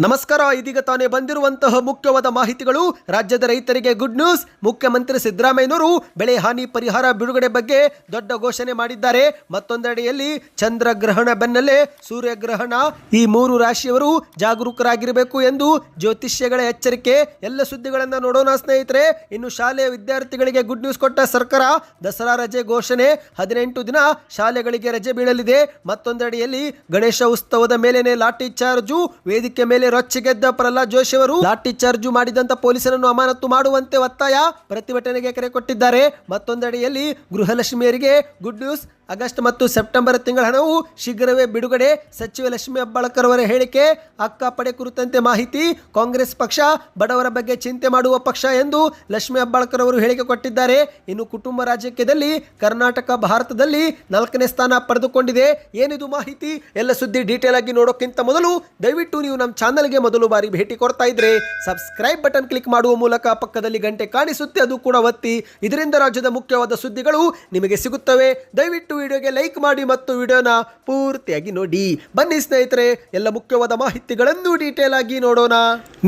ನಮಸ್ಕಾರ, ಇದೀಗ ತಾನೇ ಬಂದಿರುವಂತಹ ಮುಖ್ಯವಾದ ಮಾಹಿತಿಗಳು. ರಾಜ್ಯದ ರೈತರಿಗೆ ಗುಡ್ ನ್ಯೂಸ್ ಮುಖ್ಯಮಂತ್ರಿ ಸಿದ್ದರಾಮಯ್ಯನವರು ಬೆಳೆ ಹಾನಿ ಪರಿಹಾರ ಬಿಡುಗಡೆ ಬಗ್ಗೆ ದೊಡ್ಡ ಘೋಷಣೆ ಮಾಡಿದ್ದಾರೆ. ಮತ್ತೊಂದೆಡೆಯಲ್ಲಿ ಚಂದ್ರಗ್ರಹಣ ಬೆನ್ನಲ್ಲೇ ಸೂರ್ಯಗ್ರಹಣ ಈ ಮೂರು ರಾಶಿಯವರು ಜಾಗರೂಕರಾಗಿರಬೇಕು ಎಂದು ಜ್ಯೋತಿಷ್ಯಗಳ ಎಚ್ಚರಿಕೆ. ಎಲ್ಲ ಸುದ್ದಿಗಳನ್ನು ನೋಡೋಣ ಸ್ನೇಹಿತರೆ. ಇನ್ನು ಶಾಲೆಯ ವಿದ್ಯಾರ್ಥಿಗಳಿಗೆ ಗುಡ್ ನ್ಯೂಸ್ ಕೊಟ್ಟ ಸರ್ಕಾರ ದಸರಾ ರಜೆ ಘೋಷಣೆ. ಹದಿನೆಂಟು ದಿನ ಶಾಲೆಗಳಿಗೆ ರಜೆ ಬೀಳಲಿದೆ. ಮತ್ತೊಂದೆಡೆಯಲ್ಲಿ ಗಣೇಶ ಉತ್ಸವದ ಮೇಲೇನೆ ಲಾಠಿ ಚಾರ್ಜು. ವೇದಿಕೆ ಮೇಲೆ ರೊಚ್ಚಿಗೆದ್ದ ಪ್ರಹ್ಲಾದ್ ಜೋಶಿ ಅವರು ಲಾಠಿ ಚಾರ್ಜು ಮಾಡಿದಂತ ಪೊಲೀಸರನ್ನು ಅಮಾನತು ಮಾಡುವಂತೆ ಒತ್ತಾಯ ಪ್ರತಿಭಟನೆಗೆ ಕರೆ ಕೊಟ್ಟಿದ್ದಾರೆ. ಮತ್ತೊಂದೆಡೆಯಲ್ಲಿ ಗೃಹಲಕ್ಷ್ಮಿಯರಿಗೆ ಗುಡ್ ನ್ಯೂಸ್ ಆಗಸ್ಟ್ ಮತ್ತು ಸೆಪ್ಟೆಂಬರ್ ತಿಂಗಳ ಹಣವು ಶೀಘ್ರವೇ ಬಿಡುಗಡೆ. ಸಚಿವ ಲಕ್ಷ್ಮಿ ಹೆಬ್ಬಾಳ್ಕರ್ ಅವರ ಹೇಳಿಕೆ ಅಕ್ಕ ಪಡೆ ಕುರಿತಂತೆ ಮಾಹಿತಿ. ಕಾಂಗ್ರೆಸ್ ಪಕ್ಷ ಬಡವರ ಬಗ್ಗೆ ಚಿಂತೆ ಮಾಡುವ ಪಕ್ಷ ಎಂದು ಲಕ್ಷ್ಮಿ ಹೆಬ್ಬಾಳ್ಕರ್ ಅವರು ಹೇಳಿಕೆ ಕೊಟ್ಟಿದ್ದಾರೆ. ಇನ್ನು ಕುಟುಂಬ ರಾಜಕೀಯದಲ್ಲಿ ಕರ್ನಾಟಕ ಭಾರತದಲ್ಲಿ ನಾಲ್ಕನೇ ಸ್ಥಾನ ಪಡೆದುಕೊಂಡಿದೆ. ಏನಿದು ಮಾಹಿತಿ? ಎಲ್ಲ ಸುದ್ದಿ ಡೀಟೇಲ್ ಆಗಿ ನೋಡೋಕ್ಕಿಂತ ಮೊದಲು ದಯವಿಟ್ಟು ನೀವು ನಮ್ಮ ಚಾನಲ್ಗೆ ಮೊದಲು ಬಾರಿ ಭೇಟಿ ಕೊಡ್ತಾ ಇದ್ರೆ ಸಬ್ಸ್ಕ್ರೈಬ್ ಬಟನ್ ಕ್ಲಿಕ್ ಮಾಡುವ ಮೂಲಕ ಪಕ್ಕದಲ್ಲಿ ಗಂಟೆ ಕಾಣಿಸುತ್ತೆ, ಅದು ಕೂಡ ಒತ್ತಿ. ಇದರಿಂದ ರಾಜ್ಯದ ಮುಖ್ಯವಾದ ಸುದ್ದಿಗಳು ನಿಮಗೆ ಸಿಗುತ್ತವೆ. ದಯವಿಟ್ಟು ವಿಡಿಯೋಗೆ ಲೈಕ್ ಮಾಡಿ ಮತ್ತು ವಿಡಿಯೋನ ಪೂರ್ತಿಯಾಗಿ ನೋಡಿ. ಬನ್ನಿ ಸ್ನೇಹಿತರೆ, ಎಲ್ಲ ಮುಖ್ಯವಾದ ಮಾಹಿತಿಗಳನ್ನು ಡೀಟೇಲ್ ಆಗಿ ನೋಡೋಣ.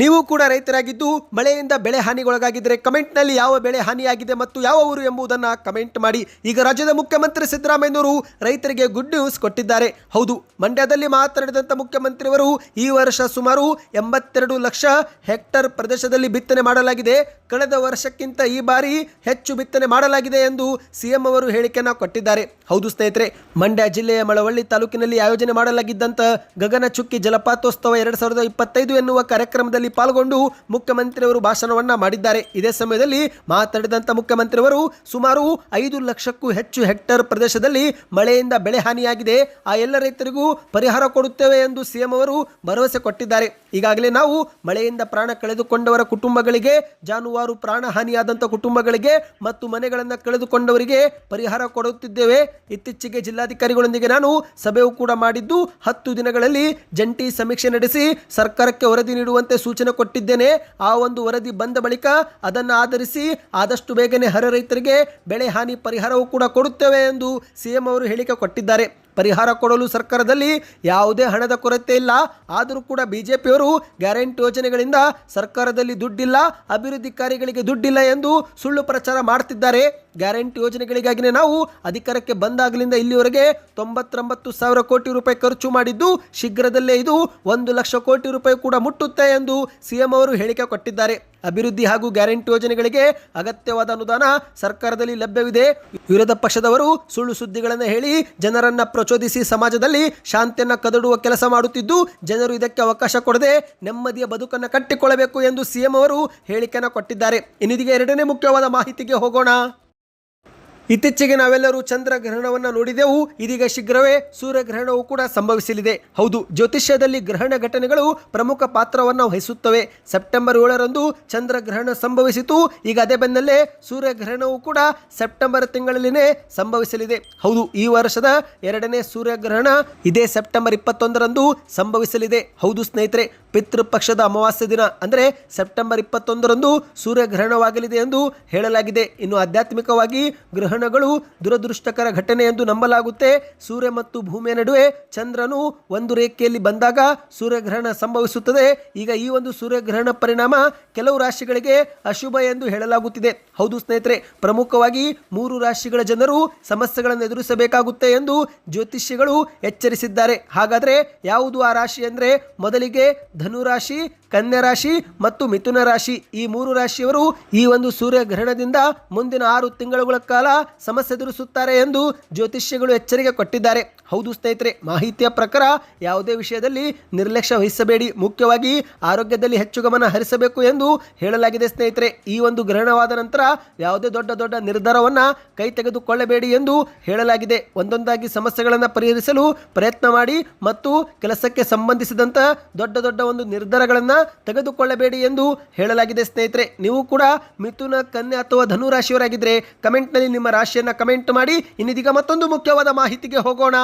ನೀವು ಕೂಡ ರೈತರಾಗಿದ್ದು ಮಳೆಯಿಂದ ಬೆಳೆ ಹಾನಿಗೊಳಗಾಗಿದ್ದರೆ ಕಮೆಂಟ್ನಲ್ಲಿ ಯಾವ ಬೆಳೆ ಹಾನಿಯಾಗಿದೆ ಮತ್ತು ಯಾವ ಊರು ಎಂಬುದನ್ನು ಕಮೆಂಟ್ ಮಾಡಿ. ಈಗ ರಾಜ್ಯದ ಮುಖ್ಯಮಂತ್ರಿ ಸಿದ್ದರಾಮಯ್ಯನವರು ರೈತರಿಗೆ ಗುಡ್ ನ್ಯೂಸ್ ಕೊಟ್ಟಿದ್ದಾರೆ. ಹೌದು, ಮಂಡ್ಯದಲ್ಲಿ ಮಾತನಾಡಿದಂಥ ಮುಖ್ಯಮಂತ್ರಿಯವರು ಈ ವರ್ಷ ಸುಮಾರು ಎಂಬತ್ತೆರಡು ಲಕ್ಷ ಹೆಕ್ಟರ್ ಪ್ರದೇಶದಲ್ಲಿ ಬಿತ್ತನೆ ಮಾಡಲಾಗಿದೆ. ಕಳೆದ ವರ್ಷಕ್ಕಿಂತ ಈ ಬಾರಿ ಹೆಚ್ಚು ಬಿತ್ತನೆ ಮಾಡಲಾಗಿದೆ ಎಂದು ಸಿಎಂ ಅವರು ಹೇಳಿಕೆಯನ್ನು ಕೊಟ್ಟಿದ್ದಾರೆ. ಹೌದು ಸ್ನೇಹಿತರೆ, ಮಂಡ್ಯ ಜಿಲ್ಲೆಯ ಮಳವಳ್ಳಿ ತಾಲೂಕಿನಲ್ಲಿ ಆಯೋಜನೆ ಮಾಡಲಾಗಿದ್ದಂಥ ಗಗನಚುಕ್ಕಿ ಜಲಪಾತೋತ್ಸವ ಎರಡು ಸಾವಿರದ ಇಪ್ಪತ್ತೈದು ಎನ್ನುವ ಕಾರ್ಯಕ್ರಮದಲ್ಲಿ ಪಾಲ್ಗೊಂಡು ಮುಖ್ಯಮಂತ್ರಿಯವರು ಭಾಷಣವನ್ನ ಮಾಡಿದ್ದಾರೆ. ಇದೇ ಸಮಯದಲ್ಲಿ ಮಾತನಾಡಿದಂಥ ಮುಖ್ಯಮಂತ್ರಿಯವರು, ಸುಮಾರು ಐದು ಲಕ್ಷಕ್ಕೂ ಹೆಚ್ಚು ಹೆಕ್ಟರ್ ಪ್ರದೇಶದಲ್ಲಿ ಮಳೆಯಿಂದ ಬೆಳೆ ಹಾನಿಯಾಗಿದೆ. ಆ ಎಲ್ಲ ರೈತರಿಗೂ ಪರಿಹಾರ ಕೊಡುತ್ತೇವೆ ಎಂದು ಸಿಎಂ ಅವರು ಭರವಸೆ ಕೊಟ್ಟಿದ್ದಾರೆ. ಈಗಾಗಲೇ ನಾವು ಮಳೆಯಿಂದ ಪ್ರಾಣ ಕಳೆದುಕೊಂಡವರ ಕುಟುಂಬಗಳಿಗೆ, ಜಾನುವಾರು ಪ್ರಾಣ ಹಾನಿಯಾದಂಥ ಕುಟುಂಬಗಳಿಗೆ ಮತ್ತು ಮನೆಗಳನ್ನು ಕಳೆದುಕೊಂಡವರಿಗೆ ಪರಿಹಾರ ಕೊಡುತ್ತಿದ್ದೇವೆ. ಇತ್ತೀಚೆಗೆ ಜಿಲ್ಲಾಧಿಕಾರಿಗಳೊಂದಿಗೆ ನಾನು ಸಭೆಯೂ ಕೂಡ ಮಾಡಿದ್ದು, ಹತ್ತು ದಿನಗಳಲ್ಲಿ ಜಂಟಿ ಸಮೀಕ್ಷೆ ನಡೆಸಿ ಸರ್ಕಾರಕ್ಕೆ ವರದಿ ನೀಡುವಂತೆ ಸೂಚನೆ ಕೊಟ್ಟಿದ್ದೇನೆ. ಆ ಒಂದು ವರದಿ ಬಂದ ಬಳಿಕ ಅದನ್ನು ಆಧರಿಸಿ ಆದಷ್ಟು ಬೇಗನೆ ಹರ ರೈತರಿಗೆ ಬೆಳೆ ಹಾನಿ ಪರಿಹಾರವೂ ಕೂಡ ಕೊಡುತ್ತೇವೆ ಎಂದು ಸಿಎಂ ಅವರು ಹೇಳಿಕೆ ಕೊಟ್ಟಿದ್ದಾರೆ. ಪರಿಹಾರ ಕೊಡಲು ಸರ್ಕಾರದಲ್ಲಿ ಯಾವುದೇ ಹಣದ ಕೊರತೆ ಇಲ್ಲ. ಆದರೂ ಕೂಡ ಬಿ ಜೆ ಪಿಯವರು ಗ್ಯಾರಂಟಿ ಯೋಜನೆಗಳಿಂದ ಸರ್ಕಾರದಲ್ಲಿ ದುಡ್ಡಿಲ್ಲ, ಅಭಿವೃದ್ಧಿ ಕಾರ್ಯಗಳಿಗೆ ದುಡ್ಡಿಲ್ಲ ಎಂದು ಸುಳ್ಳು ಪ್ರಚಾರ ಮಾಡ್ತಿದ್ದಾರೆ. ಗ್ಯಾರಂಟಿ ಯೋಜನೆಗಳಿಗಾಗಿನೇ ನಾವು ಅಧಿಕಾರಕ್ಕೆ ಬಂದಾಗಲಿಂದ ಇಲ್ಲಿವರೆಗೆ ತೊಂಬತ್ತೊಂಬತ್ತು ಸಾವಿರ ಕೋಟಿ ರೂಪಾಯಿ ಖರ್ಚು ಮಾಡಿದ್ದು, ಶೀಘ್ರದಲ್ಲೇ ಇದು ಒಂದು ಲಕ್ಷ ಕೋಟಿ ರೂಪಾಯಿ ಕೂಡ ಮುಟ್ಟುತ್ತೆ ಎಂದು ಸಿಎಂ ಅವರು ಹೇಳಿಕೆ ಕೊಟ್ಟಿದ್ದಾರೆ. ಅಭಿವೃದ್ಧಿ ಹಾಗೂ ಗ್ಯಾರಂಟಿ ಯೋಜನೆಗಳಿಗೆ ಅಗತ್ಯವಾದ ಅನುದಾನ ಸರ್ಕಾರದಲ್ಲಿ ಲಭ್ಯವಿದೆ. ವಿರೋಧ ಪಕ್ಷದವರು ಸುಳ್ಳು ಸುದ್ದಿಗಳನ್ನು ಹೇಳಿ ಜನರನ್ನ ಪ್ರಚೋದಿಸಿ ಸಮಾಜದಲ್ಲಿ ಶಾಂತಿಯನ್ನು ಕದಡುವ ಕೆಲಸ ಮಾಡುತ್ತಿದ್ದು, ಜನರು ಇದಕ್ಕೆ ಅವಕಾಶ ಕೊಡದೆ ನೆಮ್ಮದಿಯ ಬದುಕನ್ನು ಕಟ್ಟಿಕೊಳ್ಳಬೇಕು ಎಂದು ಸಿಎಂ ಅವರು ಹೇಳಿಕೆಯನ್ನು ಕೊಟ್ಟಿದ್ದಾರೆ. ಇನ್ನಿದಿಗೆ ಎರಡನೇ ಮುಖ್ಯವಾದ ಮಾಹಿತಿಗೆ ಹೋಗೋಣ. ಇತ್ತೀಚೆಗೆ ನಾವೆಲ್ಲರೂ ಚಂದ್ರಗ್ರಹಣವನ್ನು ನೋಡಿದೆವು. ಇದೀಗ ಶೀಘ್ರವೇ ಸೂರ್ಯಗ್ರಹಣವು ಕೂಡ ಸಂಭವಿಸಲಿದೆ. ಹೌದು, ಜ್ಯೋತಿಷ್ಯದಲ್ಲಿ ಗ್ರಹಣ ಘಟನೆಗಳು ಪ್ರಮುಖ ಪಾತ್ರವನ್ನು ವಹಿಸುತ್ತವೆ. ಸೆಪ್ಟೆಂಬರ್ ಏಳರಂದು ಚಂದ್ರಗ್ರಹಣ ಸಂಭವಿಸಿತು. ಈಗ ಅದೇ ಬೆನ್ನಲ್ಲೇ ಸೂರ್ಯಗ್ರಹಣವು ಕೂಡ ಸೆಪ್ಟೆಂಬರ್ ತಿಂಗಳಲ್ಲಿನೇ ಸಂಭವಿಸಲಿದೆ. ಹೌದು, ಈ ವರ್ಷದ ಎರಡನೇ ಸೂರ್ಯಗ್ರಹಣ ಇದೇ ಸೆಪ್ಟೆಂಬರ್ ಇಪ್ಪತ್ತೊಂದರಂದು ಸಂಭವಿಸಲಿದೆ. ಹೌದು ಸ್ನೇಹಿತರೆ, ಪಿತೃಪಕ್ಷದ ಅಮಾವಾಸ್ಯ ದಿನ ಅಂದರೆ ಸೆಪ್ಟೆಂಬರ್ ಇಪ್ಪತ್ತೊಂದರಂದು ಸೂರ್ಯಗ್ರಹಣವಾಗಲಿದೆ ಎಂದು ಹೇಳಲಾಗಿದೆ. ಇನ್ನು ಆಧ್ಯಾತ್ಮಿಕವಾಗಿ ಗ್ರಹಣಗಳು ದುರದೃಷ್ಟಕರ ಘಟನೆ ಎಂದು ನಂಬಲಾಗುತ್ತೆ. ಸೂರ್ಯ ಮತ್ತು ಭೂಮಿಯ ನಡುವೆ ಚಂದ್ರನು ಒಂದು ರೇಖೆಯಲ್ಲಿ ಬಂದಾಗ ಸೂರ್ಯಗ್ರಹಣ ಸಂಭವಿಸುತ್ತದೆ. ಈಗ ಈ ಒಂದು ಸೂರ್ಯಗ್ರಹಣ ಪರಿಣಾಮ ಕೆಲವು ರಾಶಿಗಳಿಗೆ ಅಶುಭ ಎಂದು ಹೇಳಲಾಗುತ್ತಿದೆ. ಹೌದು ಸ್ನೇಹಿತರೆ, ಪ್ರಮುಖವಾಗಿ ಮೂರು ರಾಶಿಗಳ ಜನರು ಸಮಸ್ಯೆಗಳನ್ನು ಎದುರಿಸಬೇಕಾಗುತ್ತೆ ಎಂದು ಜ್ಯೋತಿಷ್ಯಗಳು ಎಚ್ಚರಿಸಿದ್ದಾರೆ. ಹಾಗಾದರೆ ಯಾವುದು ಆ ರಾಶಿ ಅಂದರೆ? ಮೊದಲಿಗೆ ಧನುರಾಶಿ ಕನ್ಯಾ ರಾಶಿ ಮತ್ತು ಮಿಥುನ ರಾಶಿ. ಈ ಮೂರು ರಾಶಿಯವರು ಈ ಒಂದು ಸೂರ್ಯಗ್ರಹಣದಿಂದ ಮುಂದಿನ ಆರು ತಿಂಗಳುಗಳ ಕಾಲ ಸಮಸ್ಯೆ ಎದುರಿಸುತ್ತಾರೆ ಎಂದು ಜ್ಯೋತಿಷ್ಯಗಳು ಎಚ್ಚರಿಕೆ ಕೊಟ್ಟಿದ್ದಾರೆ. ಹೌದು ಸ್ನೇಹಿತರೆ, ಮಾಹಿತಿಯ ಪ್ರಕಾರ ಯಾವುದೇ ವಿಷಯದಲ್ಲಿ ನಿರ್ಲಕ್ಷ್ಯ ವಹಿಸಬೇಡಿ. ಮುಖ್ಯವಾಗಿ ಆರೋಗ್ಯದಲ್ಲಿ ಹೆಚ್ಚು ಗಮನ ಹರಿಸಬೇಕು ಎಂದು ಹೇಳಲಾಗಿದೆ ಸ್ನೇಹಿತರೆ. ಈ ಒಂದು ಗ್ರಹಣವಾದ ನಂತರ ಯಾವುದೇ ದೊಡ್ಡ ದೊಡ್ಡ ನಿರ್ಧಾರವನ್ನು ಕೈ ತೆಗೆದುಕೊಳ್ಳಬೇಡಿ ಎಂದು ಹೇಳಲಾಗಿದೆ. ಒಂದೊಂದಾಗಿ ಸಮಸ್ಯೆಗಳನ್ನು ಪರಿಹರಿಸಲು ಪ್ರಯತ್ನ ಮಾಡಿ ಮತ್ತು ಕೆಲಸಕ್ಕೆ ಸಂಬಂಧಿಸಿದಂಥ ದೊಡ್ಡ ದೊಡ್ಡ ಒಂದು ನಿರ್ಧಾರಗಳನ್ನು ತೆಗೆದುಕೊಳ್ಳಬೇಡಿ ಎಂದು ಹೇಳಲಾಗಿದೆ ಸ್ನೇಹಿತರೆ. ನೀವು ಕೂಡ ಮಿಥುನ, ಕನ್ಯಾ ಅಥವಾ ಧನುರಾಶಿಯವರಾಗಿದ್ದರೆ ಕಮೆಂಟ್ನಲ್ಲಿ ನಿಮ್ಮ ರಾಶಿಯನ್ನು ಕಮೆಂಟ್ ಮಾಡಿ ಇನ್ನಿದೀಗ ಮತ್ತೊಂದು ಮುಖ್ಯವಾದ ಮಾಹಿತಿಗೆ ಹೋಗೋಣ.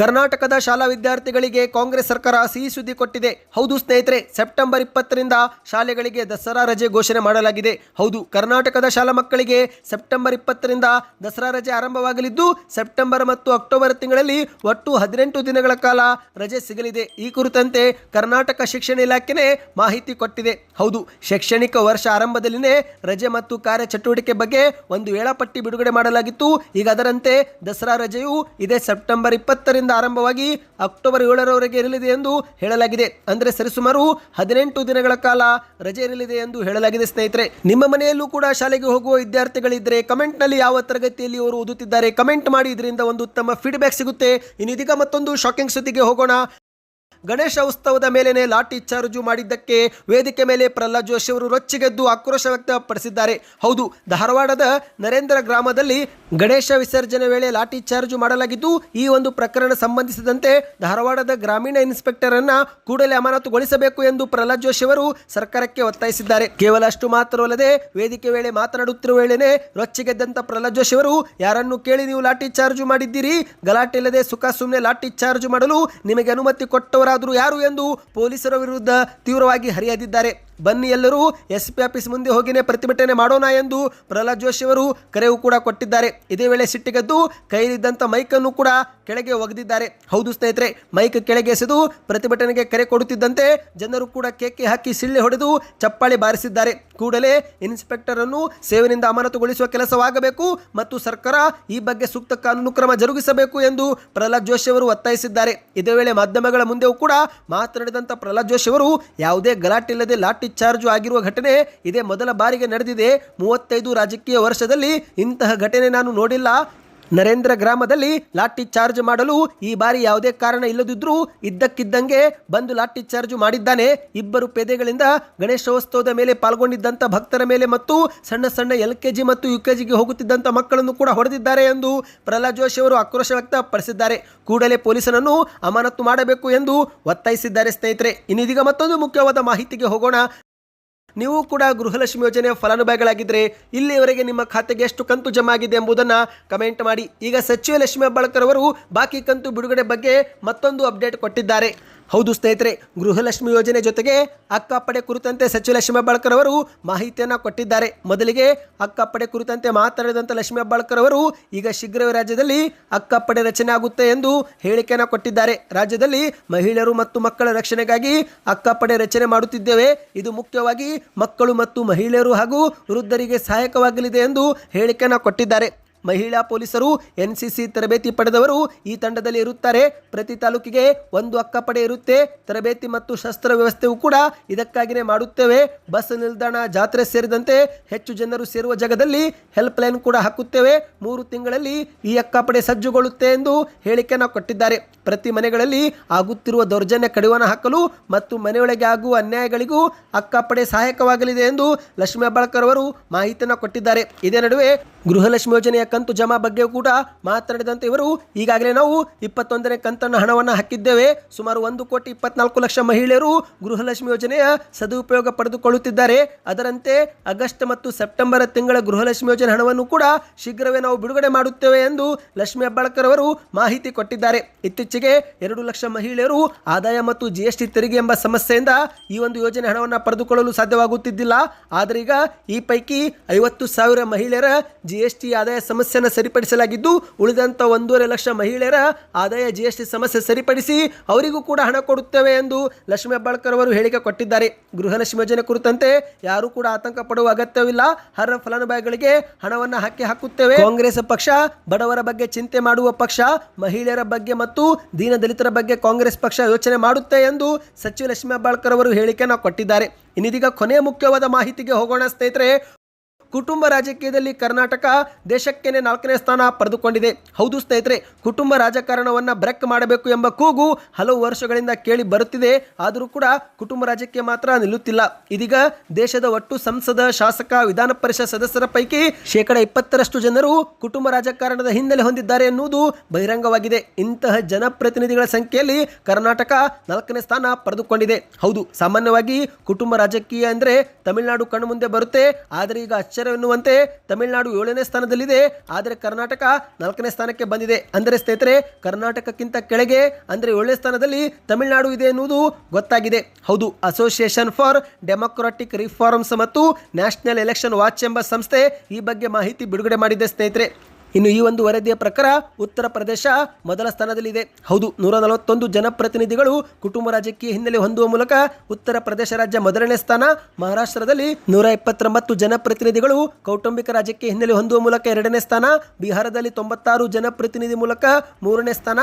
ಕರ್ನಾಟಕದ ಶಾಲಾ ವಿದ್ಯಾರ್ಥಿಗಳಿಗೆ ಕಾಂಗ್ರೆಸ್ ಸರ್ಕಾರ ಸಿಹಿ ಸುದ್ದಿ ಕೊಟ್ಟಿದೆ. ಹೌದು ಸ್ನೇಹಿತರೆ, ಸೆಪ್ಟೆಂಬರ್ ಇಪ್ಪತ್ತರಿಂದ ಶಾಲೆಗಳಿಗೆ ದಸರಾ ರಜೆ ಘೋಷಣೆ ಮಾಡಲಾಗಿದೆ. ಹೌದು, ಕರ್ನಾಟಕದ ಶಾಲಾ ಮಕ್ಕಳಿಗೆ ಸೆಪ್ಟೆಂಬರ್ ಇಪ್ಪತ್ತರಿಂದ ದಸರಾ ರಜೆ ಆರಂಭವಾಗಲಿದ್ದು, ಸೆಪ್ಟೆಂಬರ್ ಮತ್ತು ಅಕ್ಟೋಬರ್ ತಿಂಗಳಲ್ಲಿ ಒಟ್ಟು ಹದಿನೆಂಟು ದಿನಗಳ ಕಾಲ ರಜೆ ಸಿಗಲಿದೆ. ಈ ಕುರಿತಂತೆ ಕರ್ನಾಟಕ ಶಿಕ್ಷಣ ಇಲಾಖೆನೇ ಮಾಹಿತಿ ಕೊಟ್ಟಿದೆ. ಹೌದು, ಶೈಕ್ಷಣಿಕ ವರ್ಷ ಆರಂಭದಲ್ಲಿನೇ ರಜೆ ಮತ್ತು ಕಾರ್ಯಚಟುವಟಿಕೆ ಬಗ್ಗೆ ಒಂದು ವೇಳಾಪಟ್ಟಿ ಬಿಡುಗಡೆ ಮಾಡಲಾಗಿತ್ತು. ಈಗ ಅದರಂತೆ ದಸರಾ ರಜೆಯು ಇದೇ. ಸೆಪ್ಟೆಂಬರ್ ಇಪ್ಪತ್ತರಿಂದ ಆರಂಭವಾಗಿ ಅಕ್ಟೋಬರ್ ಏಳರವರೆಗೆ ಇರಲಿದೆ ಎಂದು ಹೇಳಲಾಗಿದೆ. ಅಂದರೆ ಸರಿಸುಮಾರು ಹದಿನೆಂಟು ದಿನಗಳ ಕಾಲ ರಜೆ ಇರಲಿದೆ ಎಂದು ಹೇಳಲಾಗಿದೆ ಸ್ನೇಹಿತರೆ. ನಿಮ್ಮ ಮನೆಯಲ್ಲೂ ಕೂಡ ಶಾಲೆಗೆ ಹೋಗುವ ವಿದ್ಯಾರ್ಥಿಗಳಿದ್ದರೆ ಕಮೆಂಟ್ನಲ್ಲಿ ಯಾವ ತರಗತಿಯಲ್ಲಿ ಅವರು ಓದುತ್ತಿದ್ದಾರೆ ಕಮೆಂಟ್ ಮಾಡಿ. ಇದರಿಂದ ಒಂದು ಉತ್ತಮ ಫೀಡ್ಬ್ಯಾಕ್ ಸಿಗುತ್ತೆ. ಇನ್ನು ಇದೀಗ ಮತ್ತೊಂದು ಶಾಕಿಂಗ್ ಸುದ್ದಿಗೆ ಹೋಗೋಣ. ಗಣೇಶ ಉತ್ಸವದ ಮೇಲೇನೆ ಲಾಠಿ ಚಾರ್ಜು ಮಾಡಿದ್ದಕ್ಕೆ ವೇದಿಕೆ ಮೇಲೆ ಪ್ರಹ್ಲಾದ್ ಜೋಶಿ ಅವರು ರೊಚ್ಚಿಗೆದ್ದು ಆಕ್ರೋಶ ವ್ಯಕ್ತಪಡಿಸಿದ್ದಾರೆ. ಹೌದು, ಧಾರವಾಡದ ನರೇಂದ್ರ ಗ್ರಾಮದಲ್ಲಿ ಗಣೇಶ ವಿಸರ್ಜನೆ ವೇಳೆ ಲಾಠಿ ಚಾರ್ಜು ಮಾಡಲಾಗಿದ್ದು, ಈ ಒಂದು ಪ್ರಕರಣ ಸಂಬಂಧಿಸಿದಂತೆ ಧಾರವಾಡದ ಗ್ರಾಮೀಣ ಇನ್ಸ್ಪೆಕ್ಟರ್ ಅನ್ನ ಕೂಡಲೇ ಅಮಾನತುಗೊಳಿಸಬೇಕು ಎಂದು ಪ್ರಹ್ಲಾದ್ ಜೋಶಿ ಅವರು ಸರ್ಕಾರಕ್ಕೆ ಒತ್ತಾಯಿಸಿದ್ದಾರೆ. ಕೇವಲ ಅಷ್ಟು ಮಾತ್ರವಲ್ಲದೆ ವೇದಿಕೆ ವೇಳೆ ಮಾತನಾಡುತ್ತಿರುವ ವೇಳೆನೆ ರೊಚ್ಚಿಗೆದ್ದಂತ ಪ್ರಹ್ಲಾದ್ ಜೋಶಿ ಅವರು, ಯಾರನ್ನು ಕೇಳಿ ನೀವು ಲಾಠಿ ಚಾರ್ಜು ಮಾಡಿದ್ದೀರಿ? ಗಲಾಟೆ ಇಲ್ಲದೆ ಸುಖ ಸುಮ್ಮನೆ ಲಾಠಿ ಚಾರ್ಜ್ ಮಾಡಲು ನಿಮಗೆ ಅನುಮತಿ ಕೊಟ್ಟವರಾದರೂ ಯಾರು ಎಂದು ಪೊಲೀಸರ ವಿರುದ್ಧ ತೀವ್ರವಾಗಿ ಹರಿಯದಿದ್ದಾರೆ. ಬನ್ನಿ ಎಲ್ಲರೂ ಎಸ್ ಪಿ ಆಫೀಸ್ ಮುಂದೆ ಹೋಗಿನೇ ಪ್ರತಿಭಟನೆ ಮಾಡೋಣ ಎಂದು ಪ್ರಹ್ಲಾದ್ ಜೋಶಿ ಅವರು ಕರೆಯೂ ಕೂಡ ಕೊಟ್ಟಿದ್ದಾರೆ. ಇದೇ ವೇಳೆ ಸಿಟ್ಟಿಗೆದ್ದು ಕೈಲಿದ್ದಂಥ ಮೈಕನ್ನು ಕೂಡ ಕೆಳಗೆ ಒಗೆದಿದ್ದಾರೆ. ಹೌದು ಸ್ನೇಹಿತರೆ, ಮೈಕ್ ಕೆಳಗೆ ಎಸೆದು ಪ್ರತಿಭಟನೆಗೆ ಕರೆ ಕೊಡುತ್ತಿದ್ದಂತೆ ಜನರು ಕೂಡ ಕೇಕೆ ಹಾಕಿ ಸಿಳ್ಳೆ ಹೊಡೆದು ಚಪ್ಪಾಳೆ ಬಾರಿಸಿದ್ದಾರೆ. ಕೂಡಲೇ ಇನ್ಸ್ಪೆಕ್ಟರ್ ಅನ್ನು ಸೇವೆಯಿಂದ ಅಮಾನತುಗೊಳಿಸುವ ಕೆಲಸವಾಗಬೇಕು ಮತ್ತು ಸರ್ಕಾರ ಈ ಬಗ್ಗೆ ಸೂಕ್ತ ಕಾನೂನು ಕ್ರಮ ಜರುಗಿಸಬೇಕು ಎಂದು ಪ್ರಹ್ಲಾದ್ ಜೋಶಿ ಅವರು ಒತ್ತಾಯಿಸಿದ್ದಾರೆ. ಇದೇ ವೇಳೆ ಮಾಧ್ಯಮಗಳ ಮುಂದೆಯೂ ಕೂಡ ಮಾತನಾಡಿದಂಥ ಪ್ರಹ್ಲಾದ್ ಜೋಶಿ ಅವರು, ಯಾವುದೇ ಗಲಾಟೆ ಇಲ್ಲದೆ ಲಾಠಿ ಚಾರ್ಜು ಆಗಿರುವ ಘಟನೆ ಇದೇ ಮೊದಲ ಬಾರಿಗೆ ನಡೆದಿದೆ. ಮೂವತ್ತೈದು ರಾಜಕೀಯ ವರ್ಷದಲ್ಲಿ ಇಂತಹ ಘಟನೆ ನಾನು ನೋಡಿಲ್ಲ. ನರೇಂದ್ರ ಗ್ರಾಮದಲ್ಲಿ ಲಾಠಿ ಚಾರ್ಜ್ ಮಾಡಲು ಈ ಬಾರಿ ಯಾವುದೇ ಕಾರಣ ಇಲ್ಲದಿದ್ರೂ ಇದ್ದಕ್ಕಿದ್ದಂಗೆ ಬಂದು ಲಾಠಿ ಚಾರ್ಜ್ ಮಾಡಿದ್ದಾನೆ. ಇಬ್ಬರು ಪೇದೆಗಳಿಂದ ಗಣೇಶೋತ್ಸವದ ಮೇಲೆ ಪಾಲ್ಗೊಂಡಿದ್ದಂಥ ಭಕ್ತರ ಮೇಲೆ ಮತ್ತು ಸಣ್ಣ ಸಣ್ಣ ಎಲ್ ಕೆ ಮತ್ತು ಯು ಕೆ ಜಿಗೆ ಹೋಗುತ್ತಿದ್ದಂಥ ಮಕ್ಕಳನ್ನು ಕೂಡ ಹೊಡೆದಿದ್ದಾರೆ ಎಂದು ಪ್ರಹ್ಲಾದ್ ಜೋಶಿ ಅವರು ಆಕ್ರೋಶ ವ್ಯಕ್ತಪಡಿಸಿದ್ದಾರೆ. ಕೂಡಲೇ ಪೊಲೀಸರನ್ನು ಅಮಾನತು ಮಾಡಬೇಕು ಎಂದು ಒತ್ತಾಯಿಸಿದ್ದಾರೆ ಸ್ನೇಹಿತರೆ. ಇನ್ನಿದೀಗ ಮತ್ತೊಂದು ಮುಖ್ಯವಾದ ಮಾಹಿತಿಗೆ ಹೋಗೋಣ. ನೀವು ಕೂಡ ಗೃಹಲಕ್ಷ್ಮಿ ಯೋಜನೆಯ ಫಲಾನುಭವಿಗಳಾಗಿದ್ದರೆ ಇಲ್ಲಿಯವರೆಗೆ ನಿಮ್ಮ ಖಾತೆಗೆ ಎಷ್ಟು ಕಂತು ಜಮಾ ಆಗಿದೆ ಎಂಬುದನ್ನು ಕಮೆಂಟ್ ಮಾಡಿ. ಈಗ ಸಚಿವ ಲಕ್ಷ್ಮಿ ಹೆಬ್ಬಾಳ್ಕರ್ ಅವರು ಬಾಕಿ ಕಂತು ಬಿಡುಗಡೆ ಬಗ್ಗೆ ಮತ್ತೊಂದು ಅಪ್ಡೇಟ್ ಕೊಟ್ಟಿದ್ದಾರೆ. ಹೌದು ಸ್ನೇಹಿತರೆ, ಗೃಹಲಕ್ಷ್ಮಿ ಯೋಜನೆ ಜೊತೆಗೆ ಅಕ್ಕಪಡೆ ಕುರಿತಂತೆ ಸಚಿವ ಲಕ್ಷ್ಮೀ ಹೆಬ್ಬಾಳ್ಕರ್ ಅವರು ಮಾಹಿತಿಯನ್ನು ಕೊಟ್ಟಿದ್ದಾರೆ. ಮೊದಲಿಗೆ ಅಕ್ಕಪಡೆ ಕುರಿತಂತೆ ಮಾತನಾಡಿದಂಥ ಲಕ್ಷ್ಮಿ ಹೆಬ್ಬಾಳ್ಕರ್ ಅವರು, ಈಗ ಶೀಘ್ರವೇ ರಾಜ್ಯದಲ್ಲಿ ಅಕ್ಕಪಡೆ ರಚನೆ ಆಗುತ್ತೆ ಎಂದು ಹೇಳಿಕೆಯನ್ನು ಕೊಟ್ಟಿದ್ದಾರೆ. ರಾಜ್ಯದಲ್ಲಿ ಮಹಿಳೆಯರು ಮತ್ತು ಮಕ್ಕಳ ರಕ್ಷಣೆಗಾಗಿ ಅಕ್ಕಪಡೆ ರಚನೆ ಮಾಡುತ್ತಿದ್ದೇವೆ. ಇದು ಮುಖ್ಯವಾಗಿ ಮಕ್ಕಳು ಮತ್ತು ಮಹಿಳೆಯರು ಹಾಗೂ ವೃದ್ಧರಿಗೆ ಸಹಾಯಕವಾಗಲಿದೆ ಎಂದು ಹೇಳಿಕೆಯನ್ನು ಕೊಟ್ಟಿದ್ದಾರೆ. ಮಹಿಳಾ ಪೊಲೀಸರು ಎನ್ ಸಿ ಸಿ ತರಬೇತಿ ಪಡೆದವರು ಈ ತಂಡದಲ್ಲಿ ಇರುತ್ತಾರೆ. ಪ್ರತಿ ತಾಲೂಕಿಗೆ ಒಂದು ಅಕ್ಕಪಡೆ ಇರುತ್ತೆ. ತರಬೇತಿ ಮತ್ತು ಶಸ್ತ್ರ ವ್ಯವಸ್ಥೆಯೂ ಕೂಡ ಇದಕ್ಕಾಗಿಯೇ ಮಾಡುತ್ತೇವೆ. ಬಸ್ ನಿಲ್ದಾಣ, ಜಾತ್ರೆ ಸೇರಿದಂತೆ ಹೆಚ್ಚು ಜನರು ಸೇರುವ ಜಾಗದಲ್ಲಿ ಹೆಲ್ಪ್ ಲೈನ್ ಕೂಡ ಹಾಕುತ್ತೇವೆ. ಮೂರು ತಿಂಗಳಲ್ಲಿ ಈ ಅಕ್ಕಪಡೆ ಸಜ್ಜುಗೊಳ್ಳುತ್ತೆ ಎಂದು ಹೇಳಿಕೆಯನ್ನು ಕೊಟ್ಟಿದ್ದಾರೆ. ಪ್ರತಿ ಮನೆಗಳಲ್ಲಿ ಆಗುತ್ತಿರುವ ದೌರ್ಜನ್ಯ ಕಡಿವನ ಹಾಕಲು ಮತ್ತು ಮನೆಯೊಳಗೆ ಆಗುವ ಅನ್ಯಾಯಗಳಿಗೂ ಅಕ್ಕಪಡೆ ಸಹಾಯಕವಾಗಲಿದೆ ಎಂದು ಲಕ್ಷ್ಮೀ ಹೆಬ್ಬಾಳ್ಕರ್ ಅವರು ಮಾಹಿತಿಯನ್ನು ಕೊಟ್ಟಿದ್ದಾರೆ. ಇದೇ ನಡುವೆ ಗೃಹಲಕ್ಷ್ಮಿ ಯೋಜನೆಯ ಕಂತು ಜಮಾ ಬಗ್ಗೆ ಕೂಡ ಮಾತನಾಡಿದಂತೆ ಇವರು, ಈಗಾಗಲೇ ನಾವು ಇಪ್ಪತ್ತೊಂದನೇ ಕಂತನ್ನು ಹಣವನ್ನು ಹಾಕಿದ್ದೇವೆ. ಸುಮಾರು ಒಂದು ಕೋಟಿ ಇಪ್ಪತ್ನಾಲ್ಕು ಲಕ್ಷ ಮಹಿಳೆಯರು ಗೃಹಲಕ್ಷ್ಮಿ ಯೋಜನೆಯ ಸದುಪಯೋಗ ಪಡೆದುಕೊಳ್ಳುತ್ತಿದ್ದಾರೆ. ಅದರಂತೆ ಆಗಸ್ಟ್ ಮತ್ತು ಸೆಪ್ಟೆಂಬರ್ ತಿಂಗಳ ಗೃಹಲಕ್ಷ್ಮಿ ಯೋಜನೆ ಹಣವನ್ನು ಕೂಡ ಶೀಘ್ರವೇ ನಾವು ಬಿಡುಗಡೆ ಮಾಡುತ್ತೇವೆ ಎಂದು ಲಕ್ಷ್ಮೀ ಹೆಬ್ಬಾಳ್ಕರ್ ಅವರು ಮಾಹಿತಿ ಕೊಟ್ಟಿದ್ದಾರೆ. ಇತ್ತೀಚೆಗೆ ಎರಡು ಲಕ್ಷ ಮಹಿಳೆಯರು ಆದಾಯ ಮತ್ತು ಜಿ ಎಸ್ ಟಿ ತೆರಿಗೆ ಎಂಬ ಸಮಸ್ಯೆಯಿಂದ ಈ ಒಂದು ಯೋಜನೆ ಹಣವನ್ನು ಪಡೆದುಕೊಳ್ಳಲು ಸಾಧ್ಯವಾಗುತ್ತಿದ್ದಿಲ್ಲ. ಆದರೆ ಈ ಪೈಕಿ ಐವತ್ತು ಸಾವಿರ ಮಹಿಳೆಯರ ಜಿ ಎಸ್ ಟಿ ಆದಾಯ ಸಮಸ್ಯೆಯನ್ನು ಸರಿಪಡಿಸಲಾಗಿದ್ದು ಉಳಿದಂಥ ಒಂದೂವರೆ ಲಕ್ಷ ಮಹಿಳೆಯರ ಆದಾಯ ಜಿ ಎಸ್ ಟಿ ಸಮಸ್ಯೆ ಸರಿಪಡಿಸಿ ಅವರಿಗೂ ಕೂಡ ಹಣ ಕೊಡುತ್ತೇವೆ ಎಂದು ಲಕ್ಷ್ಮೀ ಹೆಬ್ಬಾಳ್ಕರ್ ಅವರು ಹೇಳಿಕೆ ಕೊಟ್ಟಿದ್ದಾರೆ. ಗೃಹಲಕ್ಷ್ಮಿ ಯೋಜನೆ ಕುರಿತಂತೆ ಯಾರು ಕೂಡ ಆತಂಕ ಪಡುವ ಅಗತ್ಯವಿಲ್ಲ. ಅರ್ಹ ಫಲಾನುಭವಿಗಳಿಗೆ ಹಣವನ್ನು ಹಾಕಿ ಹಾಕುತ್ತೇವೆ. ಕಾಂಗ್ರೆಸ್ ಪಕ್ಷ ಬಡವರ ಬಗ್ಗೆ ಚಿಂತೆ ಮಾಡುವ ಪಕ್ಷ, ಮಹಿಳೆಯರ ಬಗ್ಗೆ ಮತ್ತು ದೀನ ದಲಿತರ ಬಗ್ಗೆ ಕಾಂಗ್ರೆಸ್ ಪಕ್ಷ ಯೋಚನೆ ಮಾಡುತ್ತೆ ಎಂದು ಸಚಿವ ಲಕ್ಷ್ಮೀ ಹೆಬ್ಬಾಳ್ಕರ್ ಅವರು ಹೇಳಿಕೆಯನ್ನು ಕೊಟ್ಟಿದ್ದಾರೆ. ಇನ್ನಿದೀಗ ಕೊನೆಯ ಮುಖ್ಯವಾದ ಮಾಹಿತಿಗೆ ಹೋಗೋಣ ಸ್ನೇಹಿತರೆ. ಕುಟುಂಬ ರಾಜಕೀಯದಲ್ಲಿ ಕರ್ನಾಟಕ ದೇಶಕ್ಕೇನೆ ನಾಲ್ಕನೇ ಸ್ಥಾನ ಪಡೆದುಕೊಂಡಿದೆ. ಹೌದು ಸ್ನೇಹಿತರೆ, ಕುಟುಂಬ ರಾಜಕಾರಣವನ್ನು ಬ್ರೇಕ್ ಮಾಡಬೇಕು ಎಂಬ ಕೂಗು ಹಲವು ವರ್ಷಗಳಿಂದ ಕೇಳಿ ಬರುತ್ತಿದೆ. ಆದರೂ ಕೂಡ ಕುಟುಂಬ ರಾಜಕೀಯ ಮಾತ್ರ ನಿಲ್ಲುತ್ತಿಲ್ಲ. ಇದೀಗ ದೇಶದ ಒಟ್ಟು ಸಂಸದ, ಶಾಸಕ, ವಿಧಾನ ಪರಿಷತ್ ಸದಸ್ಯರ ಪೈಕಿ ಶೇಕಡ ಇಪ್ಪತ್ತರಷ್ಟು ಜನರು ಕುಟುಂಬ ರಾಜಕಾರಣದ ಹಿನ್ನೆಲೆ ಹೊಂದಿದ್ದಾರೆ ಎನ್ನುವುದು ಬಹಿರಂಗವಾಗಿದೆ. ಇಂತಹ ಜನಪ್ರತಿನಿಧಿಗಳ ಸಂಖ್ಯೆಯಲ್ಲಿ ಕರ್ನಾಟಕ ನಾಲ್ಕನೇ ಸ್ಥಾನ ಪಡೆದುಕೊಂಡಿದೆ. ಹೌದು, ಸಾಮಾನ್ಯವಾಗಿ ಕುಟುಂಬ ರಾಜಕೀಯ ಅಂದರೆ ತಮಿಳುನಾಡು ಕಣ್ಣು ಮುಂದೆ ಬರುತ್ತೆ. ಆದರೆ ಈಗ ಆಶ್ಚರ್ಯವೆನ್ನುವಂತೆ ತಮಿಳುನಾಡು ಏಳನೇ ಸ್ಥಾನದಲ್ಲಿದೆ. ಆದರೆ ಕರ್ನಾಟಕ ನಾಲ್ಕನೇ ಸ್ಥಾನಕ್ಕೆ ಬಂದಿದೆ. ಅಂದರೆ ಸ್ನೇಹಿತರೆ, ಕರ್ನಾಟಕಕ್ಕಿಂತ ಕೆಳಗೆ, ಅಂದರೆ ಏಳನೇ ಸ್ಥಾನದಲ್ಲಿ ತಮಿಳುನಾಡು ಇದೆ ಎನ್ನುವುದು ಗೊತ್ತಾಗಿದೆ. ಹೌದು ಅಸೋಸಿಯೇಷನ್ ಫಾರ್ ಡೆಮೊಕ್ರಾಟಿಕ್ ರಿಫಾರ್ಮ್ಸ್ ಮತ್ತು ನ್ಯಾಷನಲ್ ಎಲೆಕ್ಷನ್ ವಾಚ್ ಎಂಬ ಸಂಸ್ಥೆ ಈ ಬಗ್ಗೆ ಮಾಹಿತಿ ಬಿಡುಗಡೆ ಮಾಡಿದೆ ಸ್ನೇಹಿತರೆ. ಇನ್ನು ಈ ಒಂದು ವರದಿಯ ಪ್ರಕಾರ ಉತ್ತರ ಪ್ರದೇಶ ಮೊದಲ ಸ್ಥಾನದಲ್ಲಿದೆ. ಹೌದು ನೂರ ನಲವತ್ತೊಂದು ಜನಪ್ರತಿನಿಧಿಗಳು ಕುಟುಂಬ ರಾಜಕೀಯ ಹಿನ್ನೆಲೆ ಹೊಂದುವ ಮೂಲಕ ಉತ್ತರ ಪ್ರದೇಶ ರಾಜ್ಯ ಮೊದಲನೇ ಸ್ಥಾನ, ಮಹಾರಾಷ್ಟ್ರದಲ್ಲಿ ನೂರ ಇಪ್ಪತ್ತೊಂಬತ್ತು ಜನಪ್ರತಿನಿಧಿಗಳು ಕೌಟುಂಬಿಕ ರಾಜಕೀಯ ಹಿನ್ನೆಲೆ ಹೊಂದುವ ಮೂಲಕ ಎರಡನೇ ಸ್ಥಾನ, ಬಿಹಾರದಲ್ಲಿ ತೊಂಬತ್ತಾರು ಜನಪ್ರತಿನಿಧಿ ಮೂಲಕ ಮೂರನೇ ಸ್ಥಾನ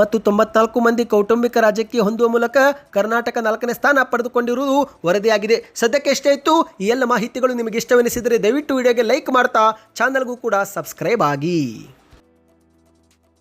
ಮತ್ತು ತೊಂಬತ್ನಾಲ್ಕು ಮಂದಿ ಕೌಟುಂಬಿಕ ರಾಜಕೀಯ ಹೊಂದುವ ಮೂಲಕ ಕರ್ನಾಟಕ ನಾಲ್ಕನೇ ಸ್ಥಾನ ಪಡೆದುಕೊಂಡಿರುವುದು ವರದಿಯಾಗಿದೆ. ಸದ್ಯಕ್ಕೆ ಎಷ್ಟೇ ಇತ್ತು, ಈ ಎಲ್ಲ ಮಾಹಿತಿಗಳು ನಿಮಗೆ ಇಷ್ಟವೆನಿಸಿದರೆ ದಯವಿಟ್ಟು ವಿಡಿಯೋಗೆ ಲೈಕ್ ಮಾಡ್ತಾ, ಚಾನಲ್ಗೂ ಕೂಡ ಸಬ್ಸ್ಕ್ರೈಬ್ ಆಗಿ.